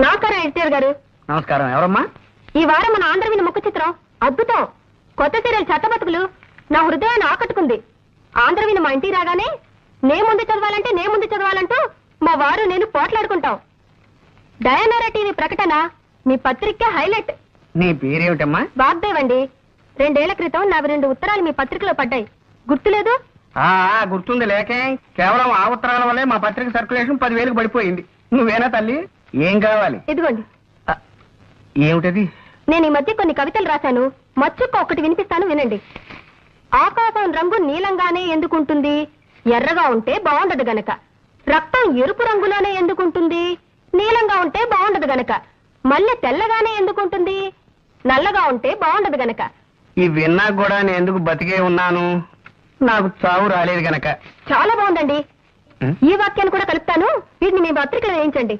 నమస్కారం ఎడిటర్ గారు. నమస్కారం. ఎవరమ్మా? ఈ వారం మన ఆంధ్రవిని ముఖ చిత్రం అద్భుతం. కొత్త సీరియల్ చట్టబతుకులు నా హృదయాన్ని ఆకట్టుకుంది. ఆంధ్రవిని మా ఇంటికి రాగానే నే ముందు చదవాలంటే నే ముందు చదవాలంటూ మా వారు నేను పోట్లాడుకుంటాం. డయానారా టీవీ ప్రకటన మీ పత్రిక హైలైట్. నీ పేరేమిటమ్మా? వాగ్దేవ్ అండి. రెండేళ్ళ క్రితం నావి రెండు ఉత్తరాలు మీ పత్రికలో పడ్డాయి. గుర్తులేదు? ఆ ఆ, గుర్తుంది లేకే కేవలం ఆ ఉత్తరాల వల్లే మా పత్రిక సర్క్యులేషన్ పదివేలకు పడిపోయింది. నువ్వేనా తల్లి? ఏం కావాలి? ఇదిగోండి. ఏమిటది? నేను ఈ మధ్య కొన్ని కవితలు రాశాను. మచ్చుక్క ఒకటి వినిపిస్తాను వినండి. ఆకాశం రంగు నీలంగానే ఎందుకుంటుంది? ఎర్రగా ఉంటే బాగుండదు గనక. రక్తం ఎరుపు రంగులోనే ఎందుకుంటుంది? నీలంగా ఉంటే బాగుండదు గనక. మల్లె తెల్లగానే ఎందుకుంటుంది? నల్లగా ఉంటే బాగుండదు గనక. ఈ విన్నా కూడా నేను ఎందుకు బతికే ఉన్నాను? నాకు చావు రాలేదు గనక. చాలా బాగుందండి? ఈ వాక్యాన్ని కూడా కలుపుతాను. వీటిని మీ పత్రికలో వేయించండి.